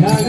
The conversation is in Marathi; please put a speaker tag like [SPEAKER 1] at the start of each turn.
[SPEAKER 1] Yeah.